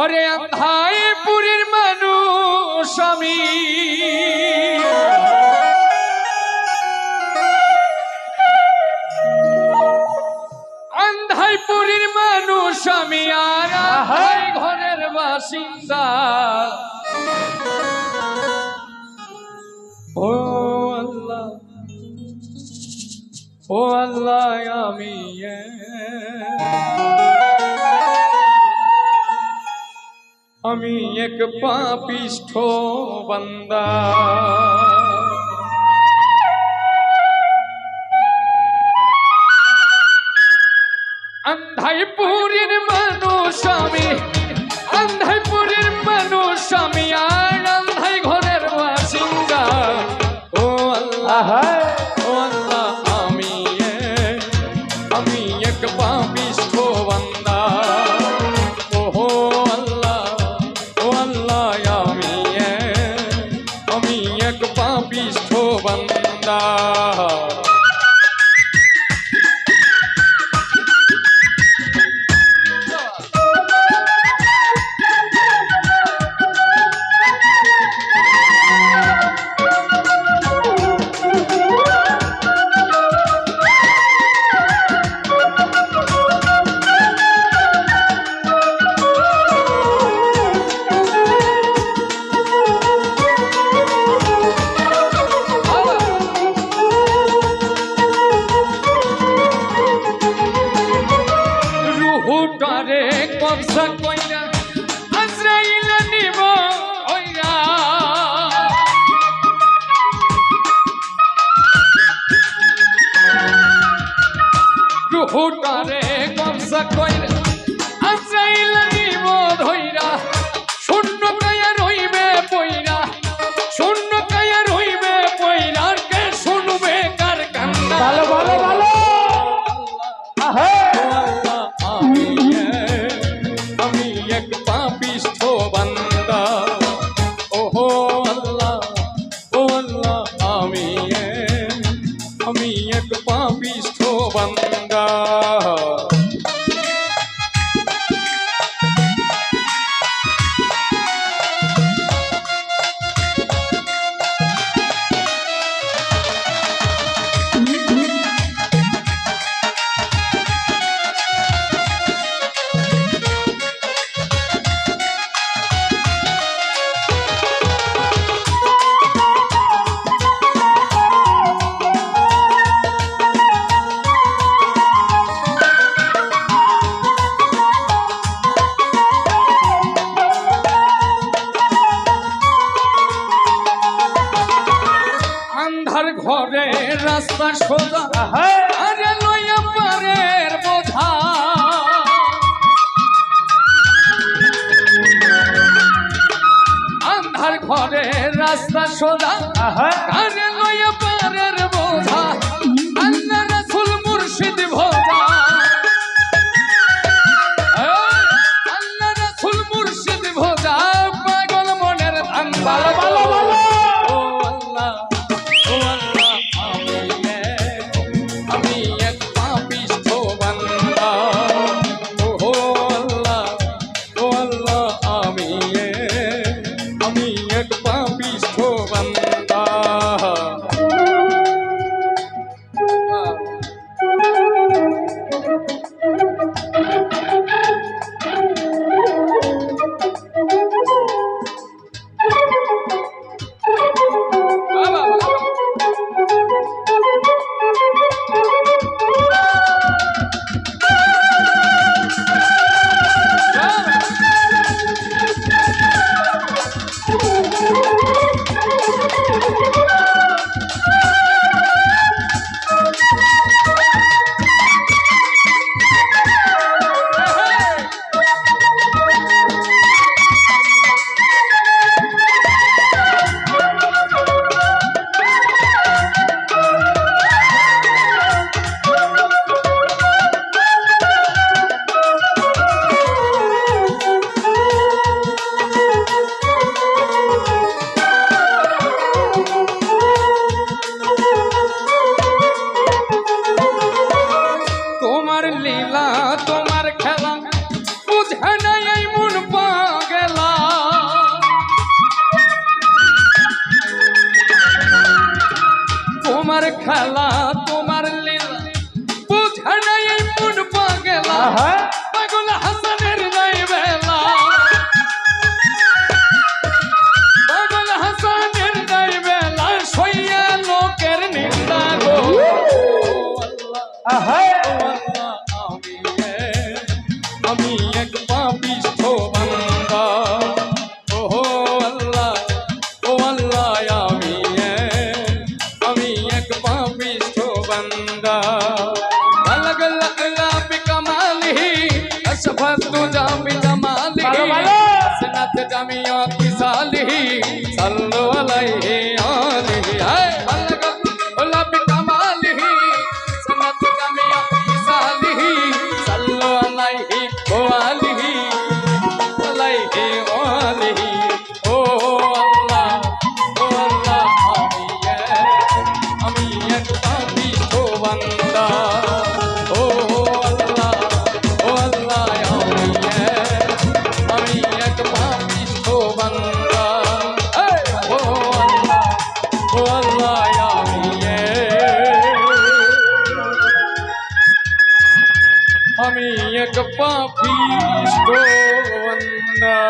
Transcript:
অরে আন্ধায় পুরীর মানুষ আমি। আন্ধায় পুরীর মানুষ আমি আর ঘরের বাসিন্দা। ও আল্লাহ ও আল্লাহ আমি हमी एक पापिष्ठो बंदा। আমি আমি এক পাপিষ্ঠ বন্দা। কবসা কইরা আজরাইল নিব ওইরা রুহুটারে কবসা কইরা ಶೋಭನ್ তাহার ঘরে রাস্তা সোজা। বোঝা আন্ধার ঘরে রাস্তা সোজা। তোমার লীলা তোমার খেলা বুঝে নাই মন পাগলা তোমার খেলা তোমার লীলা বুঝে নাই মন পাগলা जत जमियो की साली सल्लो अलैहि আমি এক পাপি গোবন্দা